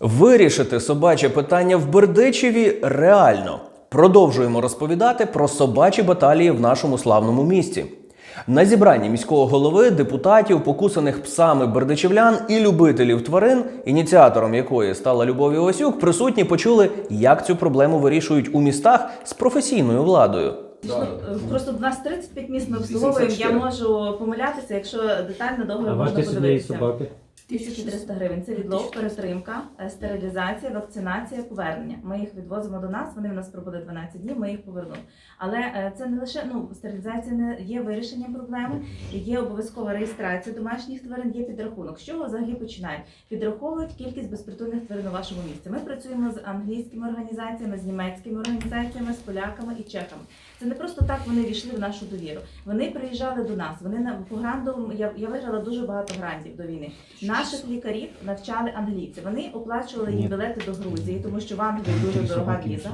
Вирішити собаче питання в Бердичеві реально. Продовжуємо розповідати про собачі баталії в нашому славному місті. На зібранні міського голови, депутатів, покусаних псами бердичівлян і любителів тварин, ініціатором якої стала Любов Івасюк, присутні почули, як цю проблему вирішують у містах з професійною владою. Е, Просто в нас 35 міст ми обслуговуємо. Я можу помилятися, якщо детально довго можна подивитися. собаки? 1300 гривень. Це відлов, перетримка, е, стерилізація, вакцинація, повернення. Ми їх відвозимо до нас. Вони в нас пробули 12 днів. Ми їх повернемо. Але е, це не лише ну стерилізація не є вирішенням проблеми. Є обов'язкова реєстрація домашніх тварин. Є підрахунок. З чого взагалі починають? Підраховують кількість безпритульних тварин у вашому місті. Ми працюємо з англійськими організаціями, з німецькими організаціями, з поляками і чехами. Це не просто так вони війшли в нашу довіру. Вони приїжджали до нас. Вони на по грантовому я, я виграла дуже багато грантів до війни. Наших лікарів навчали англійці. Вони оплачували їм білети до Грузії, тому що в Англії дуже дорога віза.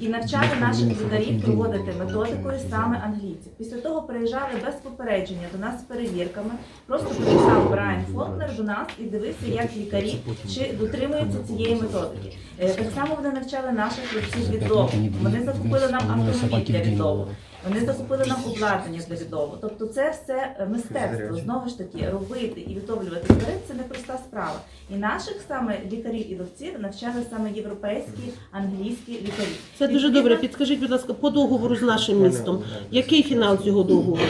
І навчали наших лікарів проводити методикою саме англійців. Після того приїжджали без попередження до нас з перевірками. Просто приїжджав Брайан Фолкнер до нас і дивився, як лікарі чи дотримуються цієї методики. Е, Так само вони навчали наших хлопців відлову. Вони закупили нам автомобіль для відлову. Вони закупили нам обладнання для відлову. Тобто це все е, мистецтво. Знову ж таки, робити і відловлювати тварин це непроста справа. І наших саме лікарів і ловців навчали саме європейські, англійські лікарі. Це дуже добре. Підскажіть, будь ласка, по договору з нашим містом, який фінал цього договору?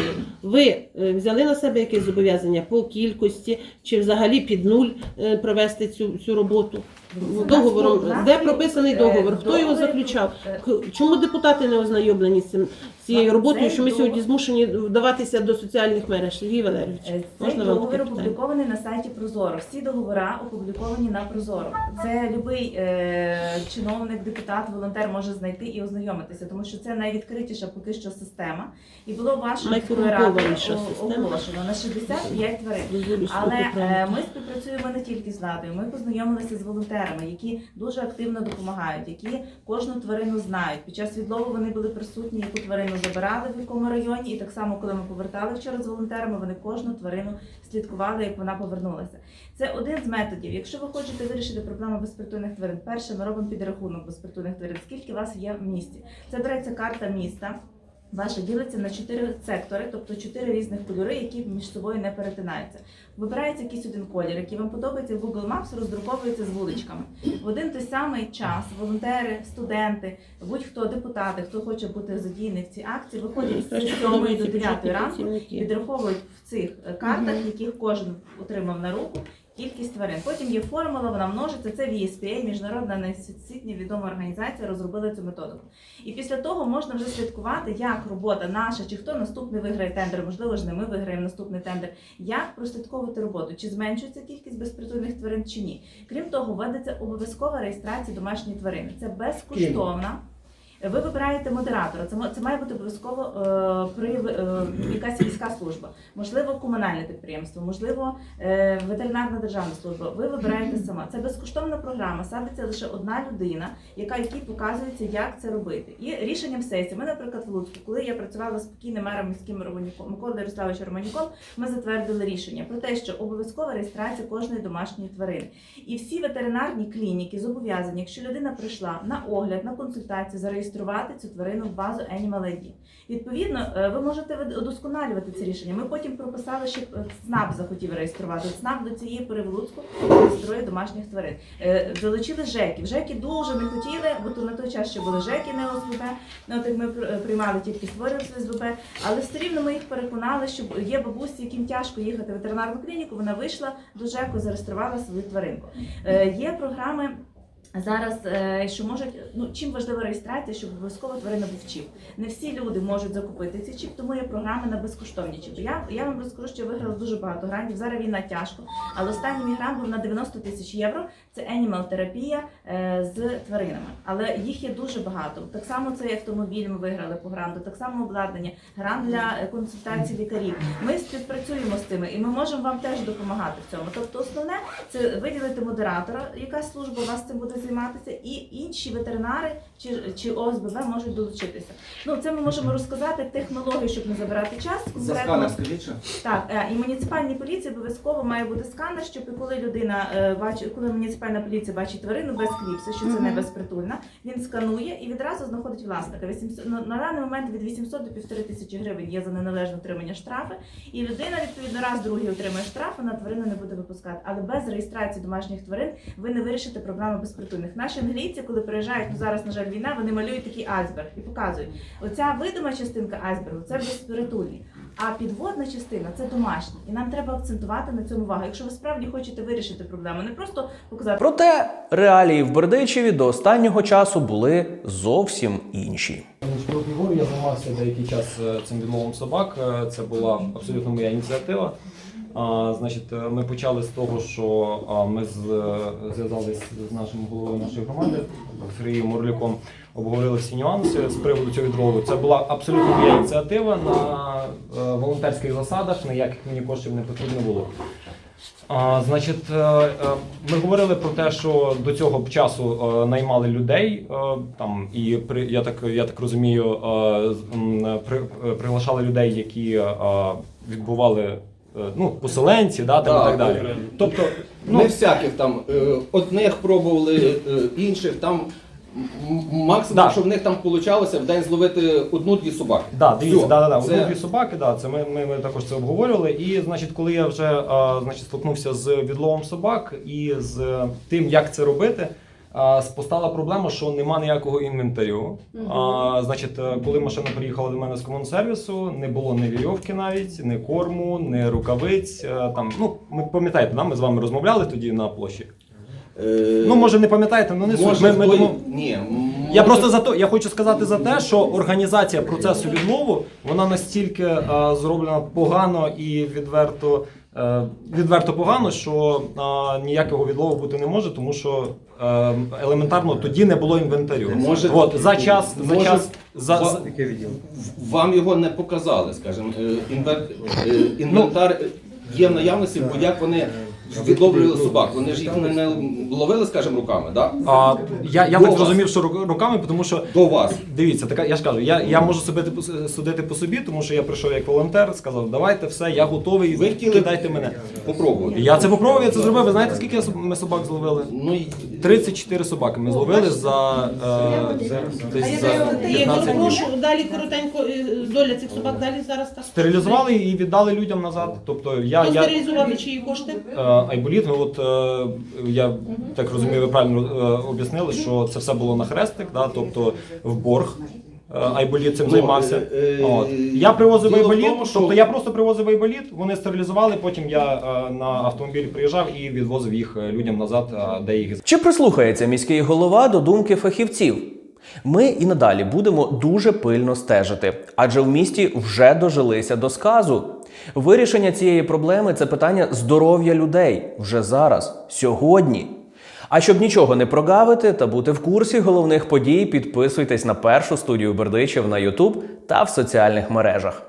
Ви е, взяли на себе якесь зобов'язання по кількості чи взагалі під нуль е, провести цю, цю роботу? У нас Договором, де прописаний е, договор? Хто його заключав? е, Чому депутати не ознайомлені з цим цією роботою, що ми сьогодні змушені вдаватися до соціальних мереж? Сергій Валерійович, Е, можна вам договір опублікований на сайті Прозоро. Всі договори опубліковані на Прозоро. Це будь-який е, чиновник, депутат, волонтер може знайти і ознайомитися, тому що це найвідкритіша поки що система. І було о- оголошено на 65 тварин. Але е, ми співпрацюємо не тільки з владою. Ми познайомилися з волонтерами, які дуже активно допомагають, які кожну тварину знають. Під час відлову вони були присутні, яку тварину забирали в якому районі. І так само, коли ми повертали вчора з волонтерами, вони кожну тварину слідкували, як вона повернулася. Це один з методів. Якщо ви хочете вирішити проблему безпритульних тварин, перше ми робимо підрахунок безпритульних тварин. Скільки вас є в місті? Це береться карта міста. Ваша ділиться на чотири сектори, тобто чотири різних кольори, які між собою не перетинаються. Вибирається якийсь один колір, який вам подобається в Google Maps, роздруковується з вуличками. В один той самий час волонтери, студенти, будь-хто депутати, хто хоче бути задіяний в цій акції, виходять з Краще 7 до подобаються 9 ранку підраховують в цих картах, яких кожен отримав на руку. Кількість тварин. Потім є формула, вона множиться. Це VSPA, міжнародна всесвітня відома організація, розробила цю методику. І після того можна вже слідкувати, як робота наша, чи хто наступний виграє тендер, можливо ж не ми виграємо наступний тендер. Як прослідковувати роботу, чи зменшується кількість безпритульних тварин, чи ні. Крім того, вводиться обов'язкова реєстрація домашньої тварини. Це безкоштовна. Ви вибираєте модератора. Це це має бути обов'язково е, при е, якась міська служба, можливо, комунальне підприємство, можливо, е, ветеринарна державна служба. Ви вибираєте сама. Це безкоштовна програма. Садиться лише одна людина, яка якій показується, як це робити. І рішенням сесії. Ми, наприклад, в Луцьку, коли я працювала з покійним мером міським Романюком Миколою Ярославовичем Романюком, ми затвердили рішення про те, що обов'язкова реєстрація кожної домашньої тварини. І всі ветеринарні клініки зобов'язані, якщо людина прийшла на огляд, на консультацію, зареєструвати цю тварину в базу Animal ID. Відповідно, е, ви можете удосконалювати це рішення. Ми потім прописали, що е, ЦНАП захотів реєструвати. ЦНАП до цієї пори в Луцьку реєструє домашніх тварин. Е, Залучили ЖЕКів. ЖЕКи дуже не хотіли, бо то на той час ще були ЖЕКи, не ОСББ. Ну, от як ми пр- е, приймали тільки створювалися СББ, але все рівно ми їх переконали, що є бабусі, яким тяжко їхати в ветеринарну клініку. Вона вийшла до ЖЕКу, зареєструвала свою тваринку. Е, Є програми. Зараз е, що можуть, ну чим важлива реєстрація, щоб обов'язково тварина був чіп. Не всі люди можуть закупити цей чіп, тому є програми на безкоштовні чіпи. Я, я вам розкажу, що виграла дуже багато грантів. Зараз війна тяжко, але останній мій грант був на 90 тисяч євро. Це енімал терапія е, з тваринами. Але їх є дуже багато. Так само цей автомобіль ми виграли по гранту, так само обладнання, грант для консультацій лікарів. Ми співпрацюємо з тими, і ми можемо вам теж допомагати в цьому. Тобто, основне це виділити модератора, яка служба вас цим буде займатися, і інші ветеринари чи, чи ОСББ можуть долучитися. Ну це ми можемо розказати технологію, щоб не забирати час. За сканер скажіть так, е, і муніципальній поліції обов'язково має бути сканер, щоб коли людина е, бачить, коли муніципальна поліція бачить тварину без кліпса, що це не безпритульна, він сканує і відразу знаходить власника. 800, на, на даний момент від 800 до 1500 тисячі гривень є за неналежне отримання штрафи, і людина відповідно раз другий отримає штраф, вона тварину не буде випускати. Але без реєстрації домашніх тварин ви не вирішите проблему безпритульних. Наші англійці, коли приїжджають, ну зараз на жаль війна, вони малюють такий айсберг і показують. Оця видима частинка айсбергу це безпритульні. А підводна частина це домашні, і нам треба акцентувати на цьому увагу. Якщо ви справді хочете вирішити проблему, не просто показати Проте реалії в Бердичеві до останнього часу були зовсім інші. Я займався деякий час е, цим відловом собак. Е, Це була абсолютно моя ініціатива. Значить, е, ми почали з того, що ми е, зв'язалися з нашим головою нашої громади Сергієм Мурлюком, обговорили всі нюанси з приводу цього відлову. Це була абсолютно моя ініціатива на е, волонтерських засадах, ніяких мені коштів не потрібно було. А, значить, ми говорили про те, що до цього часу наймали людей там і при я так я так розумію, при, приглашали людей, які відбували ну поселенці, да там і так далі. Тобто, ну Не всяких там е, одних пробували, е, інших там м- максимум, Да. що в них там вийшло в день зловити одну-дві собаки. Да, дивіться, Всьо. да, да, да. Це- Одну-дві собаки, да, це ми, ми, ми також це обговорювали. І значить, коли я вже а, значить, стикнувся з відловом собак і з тим, як це робити. А, Постала проблема, що нема ніякого інвентарю. А, значить, е, коли машина приїхала до мене з комунсервісу, не було ні вірьовки навіть, ні корму, ні рукавиць. е, Там, ну, ми пам'ятаєте, да, ми з вами розмовляли тоді на площі. Е, Ну, може, не пам'ятаєте, ну не суть. Ми, ми, хто- тому- Ні, м- я просто за то, я хочу сказати за те, що організація процесу відлову вона настільки е, зроблена погано і відверто. Е, Відверто погано, що а, ніякого відлову бути не може, тому що е, елементарно тоді не було інвентарю. Може, От за час, за може, час за, за- Вам його не показали, скажімо. Е, інвер- е, Інвентар є в наявності, бо як вони відловлювали собак. Вони ж їх не, не ловили, скажімо, руками, да? а, я, я До так вас. зрозумів, що рук- руками, тому що До вас. Дивіться, така я ж кажу, я, я можу себе по- судити по собі, тому що я прийшов як волонтер, сказав, давайте все, я готовий, Ви хотіли кидайте мене. Попробувати. Я це попробував, я це зробив. Ви знаєте, скільки я соб- ми собак зловили? Ну, і- 34 собаки ми зловили за, е, десь за Я 15 днів. прошу далі коротенько е, доля цих собак далі зараз так. Стерилізували і віддали людям назад. Тобто я, Хто я стерилізували чиї кошти? е, айболіт, ну от е, я так розумію, ви правильно е, об'яснили, що це все було на хрестик, да, тобто в борг. Е, Айболіт цим Ну, займався. е, е, От. Я привозив айболіт, тому, що- тобто я просто привозив айболіт, вони стерилізували, потім я е, на автомобілі приїжджав і відвозив їх е, людям назад, е, де їх Чи прислухається міський голова до думки фахівців? Ми і надалі будемо дуже пильно стежити, адже в місті вже дожилися до сказу. Вирішення цієї проблеми це питання здоров'я людей вже зараз, сьогодні. А щоб нічого не прогавити та бути в курсі головних подій, підписуйтесь на першу студію Бердичів на YouTube та в соціальних мережах.